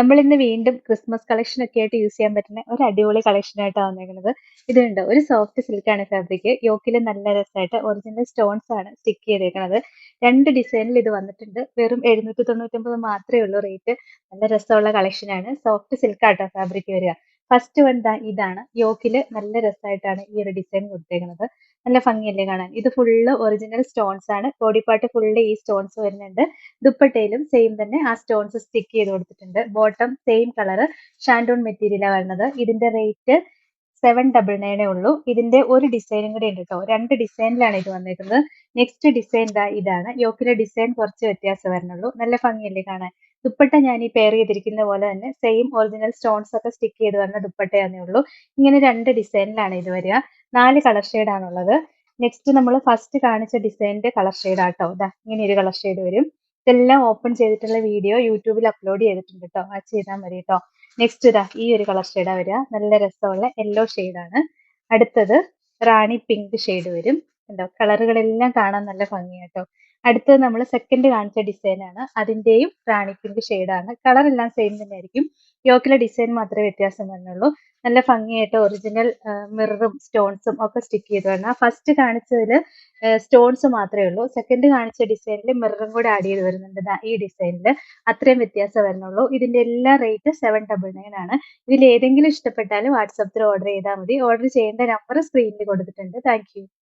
നമ്മൾ ഇന്ന് വീണ്ടും ക്രിസ്മസ് കളക്ഷൻ ഒക്കെ ആയിട്ട് യൂസ് ചെയ്യാൻ പറ്റുന്ന ഒരു അടിപൊളി കളക്ഷൻ ആയിട്ടാണ് വന്നേക്കുന്നത്. ഇതുണ്ട് ഒരു സോഫ്റ്റ് സിൽക്ക് ആണ് ഫാബ്രിക് യോക്കിൽ നല്ല രസമായിട്ട് ഒറിജിനൽ സ്റ്റോൺസ് ആണ് സ്റ്റിക്ക് ചെയ്തേക്കുന്നത് രണ്ട് ഡിസൈനിൽ ഇത് വന്നിട്ടുണ്ട്. വെറും എഴുന്നൂറ്റി തൊണ്ണൂറ്റൊമ്പത് മാത്രമേ ഉള്ളൂ റേറ്റ് നല്ല രസമുള്ള കളക്ഷൻ ആണ്. സോഫ്റ്റ് സിൽക്ക് ആട്ടോ ഫാബ്രിക് വരിക. ഫസ്റ്റ് വൺ ഇതാണ്. യോക്കിൽ നല്ല രസമായിട്ടാണ് ഈ ഒരു ഡിസൈൻ കൊടുത്തേക്കുന്നത് നല്ല ഭംഗിയല്ലേ കാണാൻ? ഇത് ഫുള്ള് ഒറിജിനൽ സ്റ്റോൺസ് ആണ്. ബോഡി പാർട്ട് ഫുള്ള് ഈ സ്റ്റോൺസ് വരുന്നുണ്ട്. ദുപ്പട്ടയിലും സെയിം തന്നെ ആ സ്റ്റോൺസ് സ്റ്റിക്ക് ചെയ്ത് കൊടുത്തിട്ടുണ്ട്. ബോട്ടം സെയിം കളർ ഷാൻഡോൺ മെറ്റീരിയലാണ് വരുന്നത്. ഇതിന്റെ റേറ്റ് സെവൻ ഡബിൾ നയനേ ഉള്ളൂ. ഇതിന്റെ ഒരു ഡിസൈനും കൂടെ ഉണ്ട് കേട്ടോ രണ്ട് ഡിസൈനിലാണ് ഇത് വന്നിരിക്കുന്നത് നെക്സ്റ്റ് ഡിസൈൻ ഇതാണ്. യോക്കിലെ ഡിസൈൻ കുറച്ച് വ്യത്യാസം വരുന്നുള്ളൂ. നല്ല ഭംഗിയല്ലേ കാണാൻ? ദുപ്പട്ട ഞാൻ ഈ പെയർ ചെയ്തിരിക്കുന്ന പോലെ തന്നെ സെയിം ഒറിജിനൽ സ്റ്റോൺസ് ഒക്കെ സ്റ്റിക്ക് ചെയ്ത് വരുന്ന ദുപ്പട്ടയാന്നേ ഉള്ളൂ. ഇങ്ങനെ രണ്ട് ഡിസൈനിലാണ് ഇത് വരിക. നാല് കളർ ഷെയ്ഡാണുള്ളത് നെക്സ്റ്റ് നമ്മൾ ഫസ്റ്റ് കാണിച്ച ഡിസൈനിന്റെ കളർ ഷെയ്ഡ് ആട്ടോ. ഇതാ ഇങ്ങനെ ഒരു കളർ ഷെയ്ഡ് വരും. ഇതെല്ലാം ഓപ്പൺ ചെയ്തിട്ടുള്ള വീഡിയോ യൂട്യൂബിൽ അപ്ലോഡ് ചെയ്തിട്ടുണ്ട് കേട്ടോ അത് ചെയ്താൽ മതി കേട്ടോ നെക്സ്റ്റ് ഇതാ ഈ ഒരു കളർ ഷെയ്ഡാ വരിക. നല്ല രസമുള്ള യെല്ലോ ആണ്. അടുത്തത് റാണി പിങ്ക് ഷെയ്ഡ് വരും. കണ്ടോ കളറുകളെല്ലാം കാണാൻ നല്ല ഭംഗിയാട്ടോ. അടുത്തത് നമ്മൾ സെക്കൻഡ് കാണിച്ച ഡിസൈനാണ് അതിന്റെയും റാണി പിങ്ക് ആണ്. കളർ എല്ലാം സെയിം തന്നെ ആയിരിക്കും യോക്കിലെ ഡിസൈൻ മാത്രമേ വ്യത്യാസം വരുന്നുള്ളൂ നല്ല ഭംഗിയായിട്ട് ഒറിജിനൽ മിററും സ്റ്റോൺസും ഒക്കെ സ്റ്റിക്ക് ചെയ്ത് വരണം. ഫസ്റ്റ് കാണിച്ചതിൽ സ്റ്റോൺസ് മാത്രമേ ഉള്ളൂ. സെക്കൻഡ് കാണിച്ച ഡിസൈനിൽ മിററും കൂടെ ആഡ് ചെയ്ത് വരുന്നുണ്ട് ഈ ഡിസൈനിൽ അത്രയും വ്യത്യാസം വരുന്നുള്ളൂ ഇതിന്റെ എല്ലാ റേറ്റ് സെവൻ ഡബിൾ നയൻ ആണ്. ഇതിൽ ഏതെങ്കിലും ഇഷ്ടപ്പെട്ടാൽ വാട്സപ്പിൽ ഓർഡർ ചെയ്താൽ മതി. ഓർഡർ ചെയ്യേണ്ട നമ്പർ സ്ക്രീനിൽ കൊടുത്തിട്ടുണ്ട്. താങ്ക്